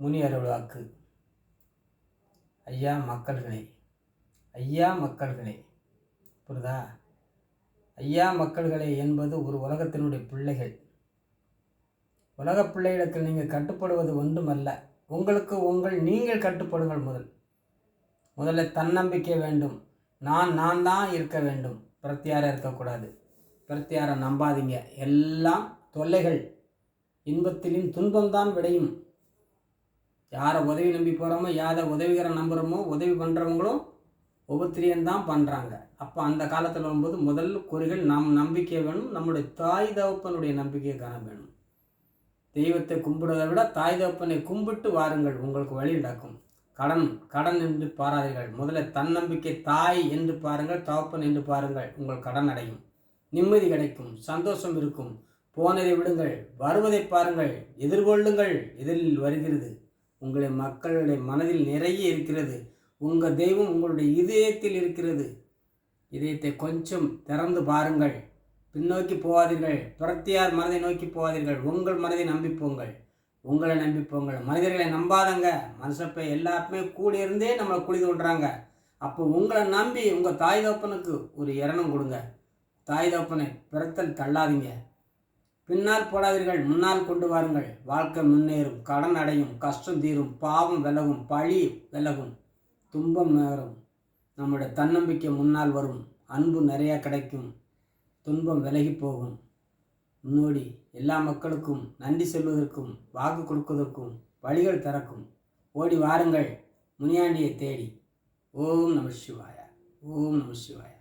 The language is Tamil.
முனி அருள்வாக்கு. ஐயா மக்கள்களே ஐயா மக்கள்களே. புரிதா? ஐயா மக்கள்களே என்பது ஒரு உலகத்தினுடைய பிள்ளைகள். உலகப் பிள்ளைகளுக்கு நீங்கள் கட்டுப்படுவது ஒன்றுமல்ல. உங்களுக்கு உங்கள் நீங்கள் கட்டுப்படுங்கள் முதல். முதல்ல தன்னம்பிக்கை வேண்டும். நான் நான் தான் இருக்க வேண்டும். பிரத்தியாரம் இருக்கக்கூடாது. பிரத்தியாரம் நம்பாதீங்க. எல்லாம் தொல்லைகள். இன்பத்திலும் துன்பம்தான் விடையும் யாரை உதவி நம்பி போகிறோமோ யாரை உதவிகரை நம்புகிறோமோ உதவி பண்ணுறவங்களும் உபத்திரியம்தான் பண்ணுறாங்க அப்போ அந்த காலத்தில் வரும்போது முதல் குறிகள் நம் நம்பிக்கை வேணும் நம்முடைய தாய் தகப்பனுடைய நம்பிக்கையை காண வேணும். தெய்வத்தை கும்பிடுவதை விட தாய் தகப்பனை கும்பிட்டு வாருங்கள் உங்களுக்கு வழி நடக்கும். கடன் கடன் என்று பாராதீர்கள். முதல்ல தன்னம்பிக்கை தாய் என்று பாருங்கள் தகப்பன் என்று பாருங்கள் உங்கள் கடன் அடையும். நிம்மதி கிடைக்கும் சந்தோஷம் இருக்கும். போனதை விடுங்கள் வருவதை பாருங்கள் எதிர்கொள்ளுங்கள் எதிரில் வருகிறது. உங்களை மக்களுடைய மனதில் நிறைய இருக்கிறது. உங்கள் தெய்வம் உங்களுடைய இதயத்தில் இருக்கிறது. இதயத்தை கொஞ்சம் திறந்து பாருங்கள். பின்னோக்கி போகாதீர்கள். பிரத்தியார் மனதை நோக்கி போகாதீர்கள். உங்கள் மனதை நம்பிப்போங்கள் உங்களை நம்பிப்போங்கள் மனிதர்களை நம்பாதங்க. மனுஷப்பை எல்லாருமே கூடியிருந்தே நம்மளை குழி தோன்றாங்க அப்போ உங்களை நம்பி உங்கள் தாய் தோப்பனுக்கு ஒரு இரணம் கொடுங்க. தாய் தோப்பனை பிறத்தல் தள்ளாதீங்க. பின்னால் போடாதீர்கள் முன்னால் கொண்டு வாருங்கள். வாழ்க்கை முன்னேறும் கடன் அடையும் கஷ்டம் தீரும் பாவம் விலகும் பழி விலகும் துன்பம் நேரும். நம்முடைய தன்னம்பிக்கை முன்னால் வரும் அன்பு நிறையா கிடைக்கும் துன்பம் விலகி போகும். முன்னோடி எல்லா மக்களுக்கும் நன்றி சொல்வதற்கும் வாக்கு கொடுப்பதற்கும் வழிகள் திறக்கும் ஓடி வாருங்கள் முனியாண்டியை தேடி. ஓம் நம சிவாயா ஓம் நம சிவாயா.